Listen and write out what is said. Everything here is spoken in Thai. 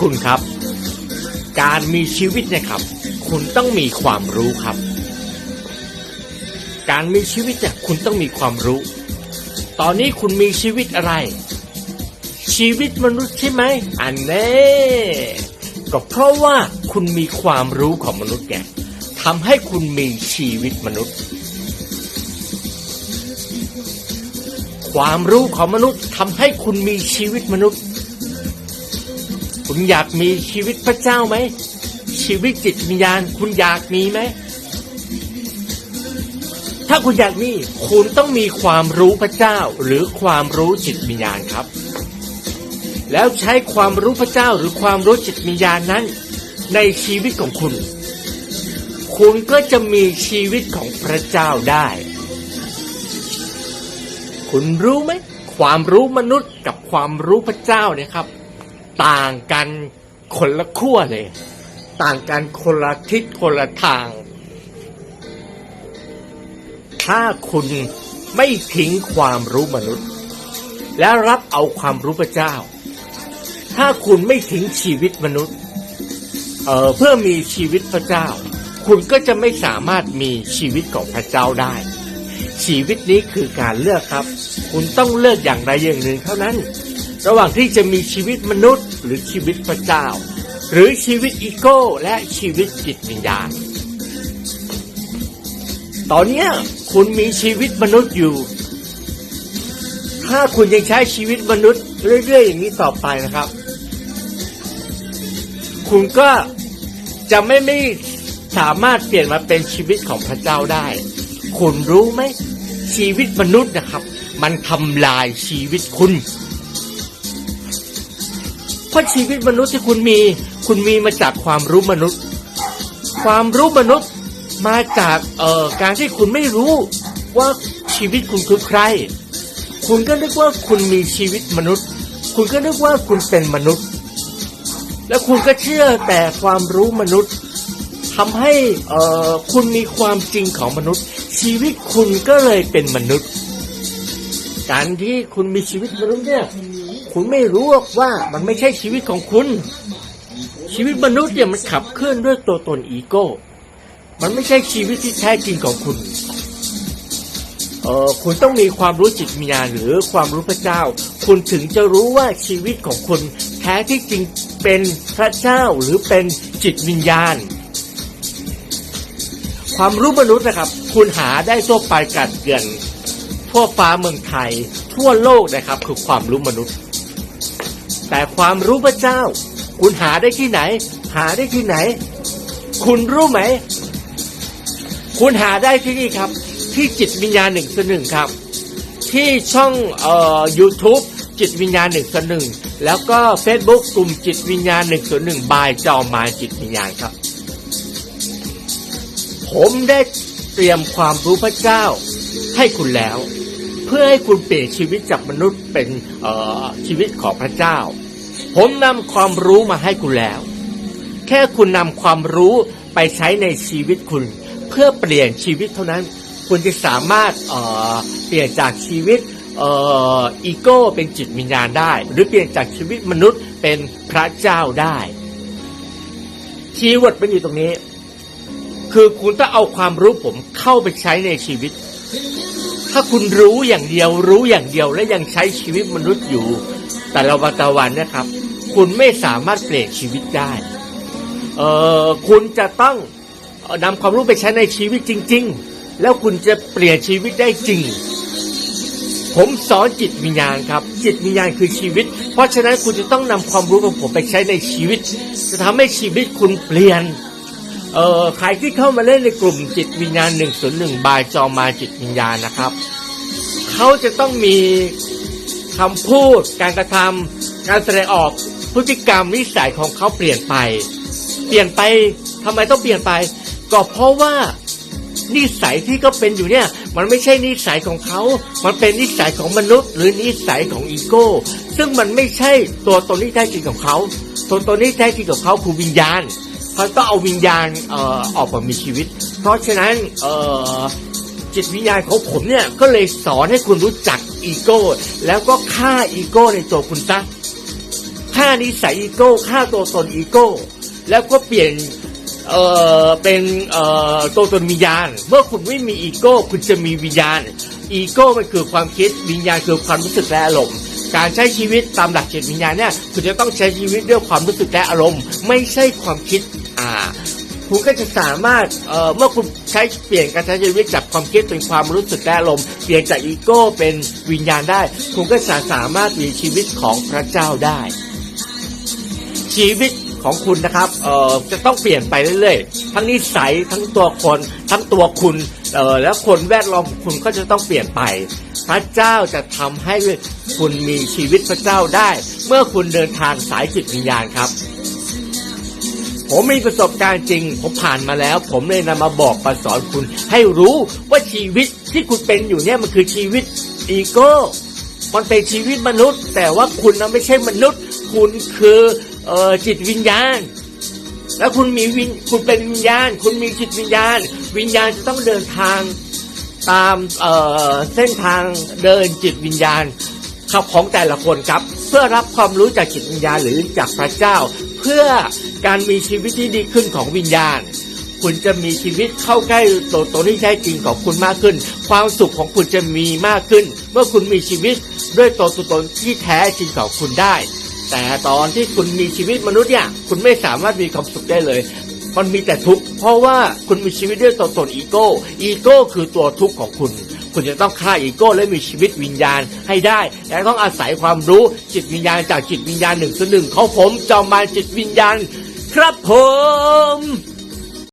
คุณครับ การมีชีวิตเนะครับ คุณต้องมีความรู้ครับ การมีชีวิตเนี่ยคุณต้องมีความรู้ ตอนนี้คุณมีชีวิตอะไร ชีวิตมนุษย์ใช่ไหมอันแน่ก็เพราะว่าคุณมีความรู้ของมนุษย์ไงทำให้คุณมีชีวิตมนุษย์ ความรู้ของมนุษย์ทำให้คุณมีชีวิตมนุษย์ คุณอยากมีชีวิตพระเจ้าไหม ชีวิตจิตวิญญาณ คุณอยากมีไหม ถ้าคุณอยากมี คุณต้องมีความรู้พระเจ้าหรือความรู้จิตวิญญาณครับ แล้วใช้ความรู้พระเจ้าหรือความรู้จิตวิญญาณนั้น ในชีวิตของคุณ คุณก็จะมีชีวิตของพระเจ้าได้ คุณรู้ไหมความรู้มนุษย์กับความรู้พระเจ้าเนี่ยครับ ต่างกันคนละขั้วเลย ต่างกันคนละทิศคนละทาง ถ้าคุณไม่ทิ้งความรู้มนุษย์ และรับเอาความรู้พระเจ้า ถ้าคุณไม่ทิ้งชีวิตมนุษย์เออเพื่อมีชีวิตพระเจ้า คุณก็จะไม่สามารถมีชีวิตของพระเจ้าได้ ชีวิตนี้คือการเลือกครับ คุณต้องเลือกอย่างใดอย่างหนึ่งเท่านั้น ระหว่างที่จะมีชีวิตมนุษย์ หรือชีวิตพระเจ้า หรือชีวิตอีโก้ และชีวิตจิตวิญญาณ ตอนนี้คุณมีชีวิตมนุษย์อยู่ ถ้าคุณยังใช้ชีวิตมนุษย์ เรื่อยๆอย่างนี้ต่อไปนะครับ คุณก็จะไม่ไม่สามารถเปลี่ยนมาเป็นชีวิตของพระเจ้าได้ คุณรู้ไหมชีวิตมนุษย์นะครับ มันทำลายชีวิตคุณ เพราะชีวิตมนุษย์ที่คุณมี คุณมีมาจากความรู้มนุษย์ ความรู้มนุษย์มาจากเอ่อการที่คุณไม่รู้ว่าชีวิตคุณคือใคร คุณก็นึกว่าคุณมีชีวิตมนุษย์ คุณก็นึกว่าคุณเป็นมนุษย์ แล้วคุณก็เชื่อแต่ความรู้มนุษย์ทำให้เอ่อคุณมีความจริงของมนุษย์ ชีวิตคุณก็เลยเป็นมนุษย์ การที่คุณมีชีวิตมนุษย์เนี่ย คุณไม่รู้หรอกว่ามันไม่ใช่ชีวิตของคุณ ชีวิตมนุษย์เนี่ยมันขับเคลื่อนด้วยตัวตนอีโก้ มันไม่ใช่ชีวิตที่แท้จริงของคุณเออคุณต้องมีความรู้จิตวิญญาณหรือความรู้พระเจ้า คุณถึงจะรู้ว่าชีวิตของคุณแท้ที่จริงเป็นพระเจ้าหรือเป็นจิตวิญญาณ ความรู้มนุษย์นะครับ คุณหาได้ทั่วไปกัดเกลื่อนทั่วฟ้าเมืองไทย ทั่วโลกนะครับ คือความรู้มนุษย์ แต่ความรู้พระเจ้า คุณหาได้ที่ไหน หาได้ที่ไหน คุณรู้ไหม คุณหาได้ที่นี่ครับ ที่จิตวิญญาณหนึ่งส่วนหนึ่งครับ ที่ช่องเอ่อ YouTube จิตวิญญาณหนึ่งส่วนหนึ่งแล้วก็ Facebook กลุ่มจิตวิญญาณหนึ่งส่วนหนึ่งบายจอมายจิตวิญญาณครับ ผมได้เตรียมความรู้พระเจ้าให้คุณแล้ว เพื่อให้คุณเปลี่ยนชีวิตจากมนุษย์เป็นชีวิตของพระเจ้า ผมนำความรู้มาให้คุณแล้ว แค่คุณนำความรู้ไปใช้ในชีวิตคุณ เพื่อเปลี่ยนชีวิตเท่านั้น คุณจะสามารถเอ่อเปลี่ยนจากชีวิตอีโก้เป็นจิตวิญญาณได้ หรือเปลี่ยนจากชีวิตมนุษย์เป็นพระเจ้าได้คีย์เวิร์ดเป็นอยู่ตรงนี้ คือคุณต้องเอาความรู้ผมเข้าไปใช้ในชีวิต ถ้าคุณรู้อย่างเดียวรู้อย่างเดียวและยังใช้ชีวิตมนุษย์อยู่ แต่ละวันตะวันนะครับ คุณไม่สามารถเปลี่ยนชีวิตได้เออคุณจะต้องนำความรู้ไปใช้ในชีวิตจริง ๆ แล้วคุณจะเปลี่ยนชีวิตได้จริง ผมสอนจิตวิญญาณครับ จิตวิญญาณคือชีวิต เพราะฉะนั้นคุณจะต้องนำความรู้ของผมไปใช้ในชีวิต จะทำให้ชีวิตคุณเปลี่ยน เอ่อใครที่เข้ามาเล่นในกลุ่มจิตวิญญาณหนึ่งศูนย์หนึ่งบายจอมาจิตวิญญาณนะครับ เขาจะต้องมีคำพูด การกระทำการแสดงออกพฤติกรรมนิสัยของเขาเปลี่ยนไป เปลี่ยนไปทำไมต้องเปลี่ยนไป ก็เพราะว่านิสัยที่ก็เป็นอยู่เนี่ย มันไม่ใช่นิสัยของเขา มันเป็นนิสัยของมนุษย์ หรือนิสัยของอีโก้ ซึ่งมันไม่ใช่ตัวตนที่แท้จริงของเขา ตัวตนที่แท้จริงของเขาคือวิญญาณ เขาต้องเอาวิญญาณเอ่อออกมามีชีวิต เพราะฉะนั้นเอ่อจิตวิญญาณของผมเนี่ยก็เลยสอนให้คุณรู้จักอีโก้ แล้วก็ฆ่าอีโก้ในตัวคุณซะฆ่านิสัยอีโก้ฆ่าตัวตนอีโก้ แล้วก็เปลี่ยนเอ่อเป็นเอ่อตัวตนวิญญาณ เมื่อคุณไม่มีอีโก้ คุณจะมีวิญญาณ อีโก้มันคือความคิดวิญญาณคือความรู้สึกและอารมณ์การใช้ชีวิตตามหลักจิตวิญญาณเนี่ยคุณจะต้องใช้ชีวิตด้วยความรู้สึกและอารมณ์ ไม่ใช่ความคิด อ่าคุณก็จะสามารถเอ่อเมื่อคุณใช้เปลี่ยนการใช้ชีวิตจากความคิดเป็นความรู้สึกและอารมเปลี่ยนจากอีโก้เป็นวิญญาณได้ คุณก็จะสามารถมีชีวิตของพระเจ้าได้ ชีวิตของคุณนะครับเอ่อจะต้องเปลี่ยนไปเรื่อยๆ ทั้งนิสัยทั้งตัวคน ทั้งตัวคุณเอ่อแล้วคนแวดล้อมคุณก็จะต้องเปลี่ยนไป พระเจ้าจะทำให้คุณมีชีวิตพระเจ้าได้ เมื่อคุณเดินทางสายจิตวิญญาณครับ ผมมีประสบการณ์จริง ผมผ่านมาแล้ว ผมเลยนำมาบอกมาสอนคุณ ให้รู้ว่าชีวิตที่คุณเป็นอยู่เนี่ยมันคือชีวิตอีโก้มันเป็นชีวิตมนุษย์ แต่ว่าคุณนะไม่ใช่มนุษย์ คุณคือออจิตวิญญาณ แล้วคุณมีวิญคุณเป็นวิญญาณ คุณมีจิตวิญญาณ วิญญาณจะต้องเดินทางตามเเส้นทางเดินจิตวิญญาณครับของแต่ละคนครับ เพื่อรับความรู้จากจิตวิญญาณหรือจากพระเจ้า เพื่อการมีชีวิตที่ดีขึ้นของวิญญาณ คุณจะมีชีวิตเข้าใกล้ตัวตนที่แท้จริงของคุณมากขึ้น ความสุขของคุณจะมีมากขึ้น เมื่อคุณมีชีวิตด้วยตัวตนที่แท้จริงของคุณได้ แต่ตอนที่คุณมีชีวิตมนุษย์เนี่ยคุณไม่สามารถมีความสุขได้เลยมันมีแต่ทุกข์เพราะว่าคุณมีชีวิตด้วยตัวตนอีโก้ อีโก้คือตัวทุกข์ของคุณ คุณจะต้องฆ่าอีโก้และมีชีวิตวิญญาณให้ได้ และต้องอาศัยความรู้จิตวิญญาณจากจิตวิญญาณหนึ่งส่วนหนึ่งของผมจอมมารจิตวิญญาณ ครับผม